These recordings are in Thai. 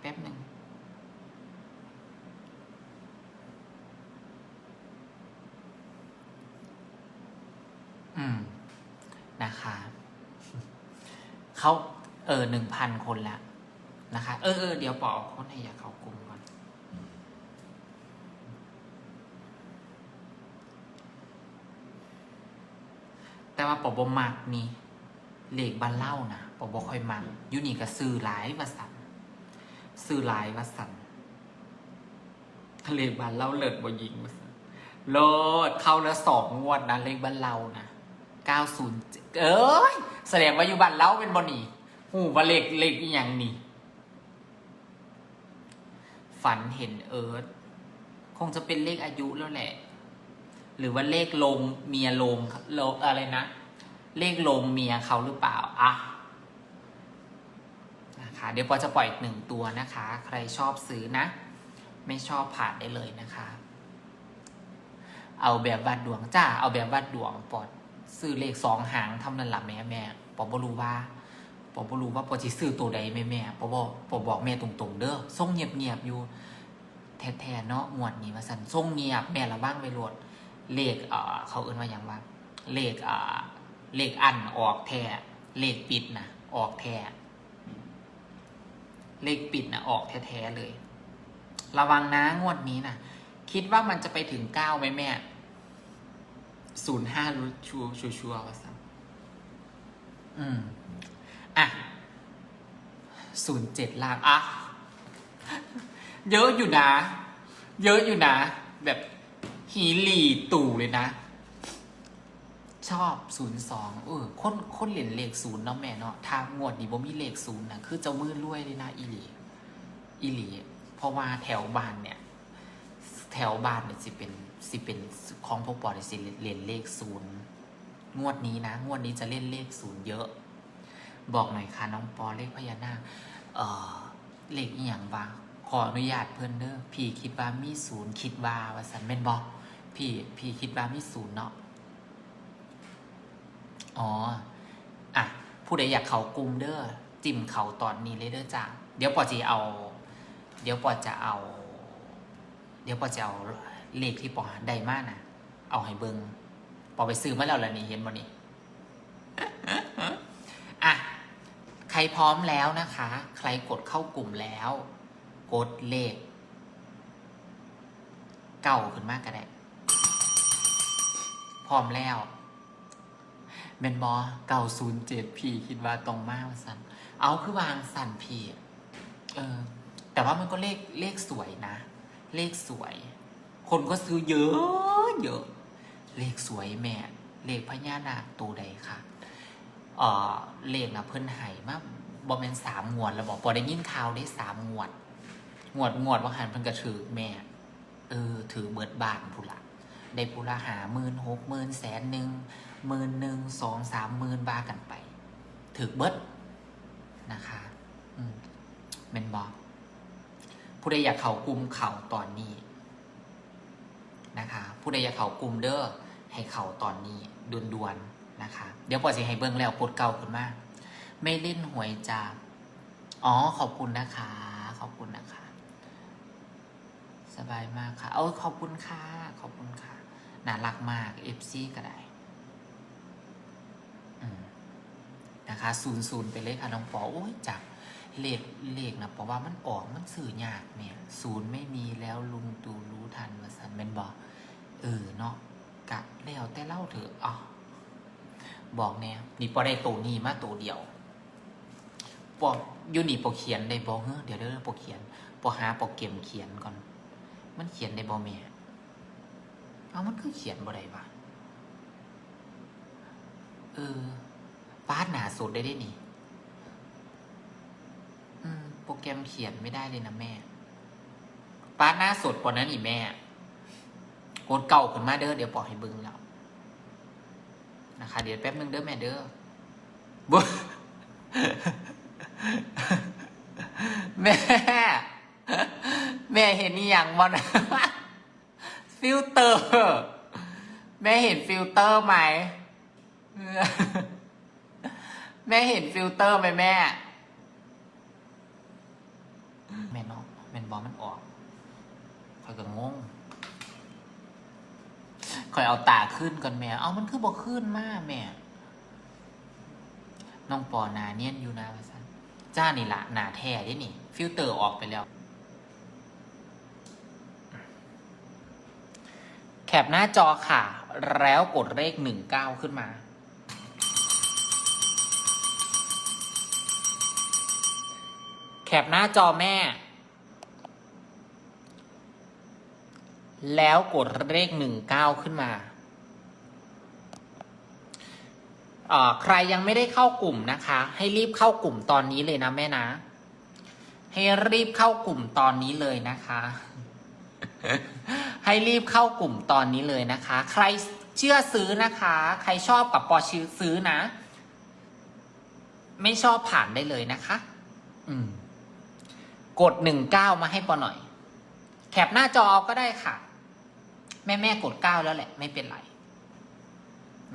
แป๊บหนึ่งอืม นะคะเขาเออหนึ่งพันคนล้วนะคะ เออเออเดี๋ยวปอกคนให้ยาเขากลุ่มก่อน แต่ว่าปอบมักนี่เลขบ้านเล่านะปอบค่อยมักยูนี่ก็ซื้อหลายว่าสัน ซื้อลายว่าสันเลบานเล่าเลิศบ่ยิงว่าสันโลดเข้าแล้วสองงวดนะเลขบ้านเรานะเก้าศูนย์เอ้ยแสดงว่าอยู่บ้านเล่าเป็นบ่นี่หูว่าเลขเลขอีหยังนี่ ฝันเห็นเอิร์ธคงจะเป็นเลขอายุแล้วแหละ หรือว่าเลขลงเมียลงอะไรนะ เลขลงเมียเขาหรือเปล่าอะ เดี๋ยวปอจะปล่อยอีกหนึ่งตัวนะคะ ใครชอบซื้อนะ ไม่ชอบผ่านได้เลยนะคะ เอาแบบวัดดวงจ้า เอาแบบวัดดวงปอดซื้อเลขสองหางทำนั่นละแม่แม่ปอบรู้ว่าปอบรู้ว่าปอจะซื้อตัวใดแม่แม่ปอบอกปอบอกแม่ตรงๆ เด้อส่งเงียบๆอยู่แท้ๆเนาะงวดนี้มาสั่นส่งเงียบแม่ละบ้างไปโหลดเลขเอ่อเขาเอื่นว่าอย่างว่า เลขเอ่อเลขอันออกแท้เลขปิดนะออกแท้ เลขปิดนะออกแท้ๆเลย ระวังนะงวดนี้นะคิดว่ามันจะไปถึงเก้าไหมแม่ศูนย์ห้ารู้ชัวชัวชัวร์ว่าซ้ำอืม อะศูนย์เจ็ดล่างอะ เยอะอยู่นะ เยอะอยู่นะ แบบฮีหลีตู่เลยนะ ชอบศูนย์สองเออคนคนเหรียญเลขศูนย์เนาะแม่เนาะทางงวดนี้บ่มีเลขศูนย์นะคือเจ้ามือรวยเลยนะอีหลีอีหลีเพราะว่าแถวบ้านเนี่ย แถวบ้านเนี่ยสิเป็นสิเป็นของพวกปอดสิเล่นเลขศูนย์งวดนี้นะ งวดนี้จะเล่นเลขศูนย์เยอะ บอกหน่อยค่ะน้องปอเลขพญานาคเออเลขอีหยังบ้างขออนุญาตเพื่อนเด้อพี่คิดว่ามีศูนย์คิดว่าว่าสันเป็นบอกพี่พี่คิดว่ามีศูนย์เนาะ อ๋อ อะ ผู้ใดอยากเขากลุ่มเด้อจิ้มเขาตอนนี้เลยเด้อจ้าเดี๋ยวปอจะเอา เดี๋ยวปอจะเอา เดี๋ยวปอจะเอาเลขที่ปอได้มากนะเอาให้เบิงปอไปซื้อมาแล้วล่ะนี่เห็นบ่นี่อะใครพร้อมแล้วนะคะ ใครกดเข้ากลุ่มแล้ว กดเลข เก่าขึ้นมากก็ได้ พร้อมแล้ว เมนบอเก่าศูนย์เจ็ดพี่คิดว่าตรงมากสันเอาคือวางสันพี่เออ แต่ว่ามันก็เลขเลขสวยนะ เลขสวย คนก็ซื้อเยอะเยอะ เลขสวยแม่ เลขพญานาคตัวใดค่ะเออเลขนะเพิ่นไห้มาบอมเมนสามงวดแล้วบอกพอได้ยินข่าวได้สามงวด งวดงวดว่าหันเพิ่นกระถือแม่ เออ ถือเบิดบาทพุละ ได้พุละหาหมื่นหกหมื่นแสนหนึ่งหมื่นหนึ่งสองสามหมื่นบากันไป ถือเบิดนะคะอืมนบอกผู้ใดอยากเข่ากลุ่มเข่าตอนนี้นะคะ ผู้ใดอยากเข่ากลุ่มเด้อให้เข่าตอนนี้ด่วนๆนะคะ เดี๋ยวปอสิให้เบิ้งแล้วกดเก่าขึ้นมาไม่เล่นหวยจาอ๋อขอบคุณนะคะ ขอบคุณนะคะ ส บายมากค่ะ เอาขอบคุณค่ะ ขอบคุณค่ะ น่ารักมากเอฟซีก็ได้นะคะศูนย์ศูนย์ไปเลยค่ะน้องปอโอ้ยจับเลขเลขนะเพราะว่ามันออกมันสื่อยากเนี่ยศูนย์ไม่มีแล้วลุงตูรู้ทันว่าสันเป็นบอกเออเนาะกะแล้วแต่เล่าเถอะอ๋อบอกเนี่ยนี่ปอได้ตัวนี้มาตัวเดียวปออยูนี่ปอเขียนได้บอกเฮ้อเดี๋ยวเดี๋ยวปอเขียนปอหาปอเก็มเขียนก่อน มันเขียนได้บอแม่เอามันคือเขียนบ่ได้ปะเออปาดหนาสุดได้ได้นี่โปรแกรมเขียนไม่ได้เลยนะแม่ปาดหน้าสดกว่านั้นอีกแม่โกดเก่าขึ้นมาเด้อเดี๋ยวปล่อยให้บึงแล้วนะคะ เดี๋ยวแป๊บนึงเด้อแม่เด้อบ่แม่แม่เห็นนี่ อย่างมันฟิลเตอร์ แม่เห็นฟิลเตอร์ไหม แม่เห็นฟิลเตอร์ไหมแม่ แม่นเนาะแม่นบอมันออกคอยก็งงคอยเอาตาขึ้นก่อนแม่ เอามันคือบอกขึ้นมากแม่ น้องปอนาเนียนอยู่นะว่าซันจ้านี่ละหนาแท้ด้นี่ ฟิลเตอร์ออกไปแล้ว แคปหน้าจอค่ะ แล้วกดเลขหนึ่งเก้าขึ้นมา แคปหน้าจอแม่ แล้วกดเลขหนึ่งเก้าขึ้นมาอ่อใครยังไม่ได้เข้ากลุ่มนะคะ ให้รีบเข้ากลุ่มตอนนี้เลยนะแม่นะ ให้รีบเข้ากลุ่มตอนนี้เลยนะคะ ให้รีบเข้ากลุ่มตอนนี้เลยนะคะ ใครเชื่อซื้อนะคะ ใครชอบกับปอชื่อซื้อนะ ไม่ชอบผ่านได้เลยนะคะ อืม กดหนึ่งเก้ามาให้ปอหน่อย แคปหน้าจอก็ได้ค่ะ แม่แม่กดเก้าแล้วแหละ ไม่เป็นไร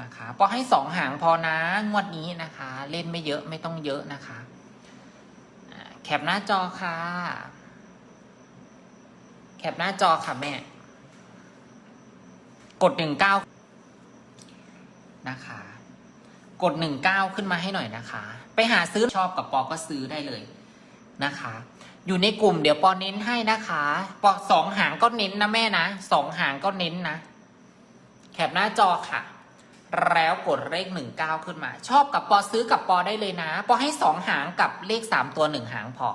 นะคะปอให้สองหางพอนะงวดนี้นะคะ เล่นไม่เยอะไม่ต้องเยอะนะคะแคปหน้าจอค่ะ แคปหน้าจอค่ะแม่ ดหนึ่งเก้านะคะ กดหนึ่งเก้าขึ้นมาให้หน่อยนะคะ ไปหาซื้อชอบกับปอก็ซื้อได้เลยนะคะ อยู่ในกลุ่มเดี๋ยวปอเน้นให้นะคะปอสองหางก็เน้นนะแม่นะสองหางก็เน้นนะแคปหน้าจอค่ะ แล้วกดเลขหนึ่งเก้าขึ้นมา ชอบกับปอซื้อกับปอได้เลยนะ ปอให้สองหางกับเลขสามตัวหนึ่งหางพอ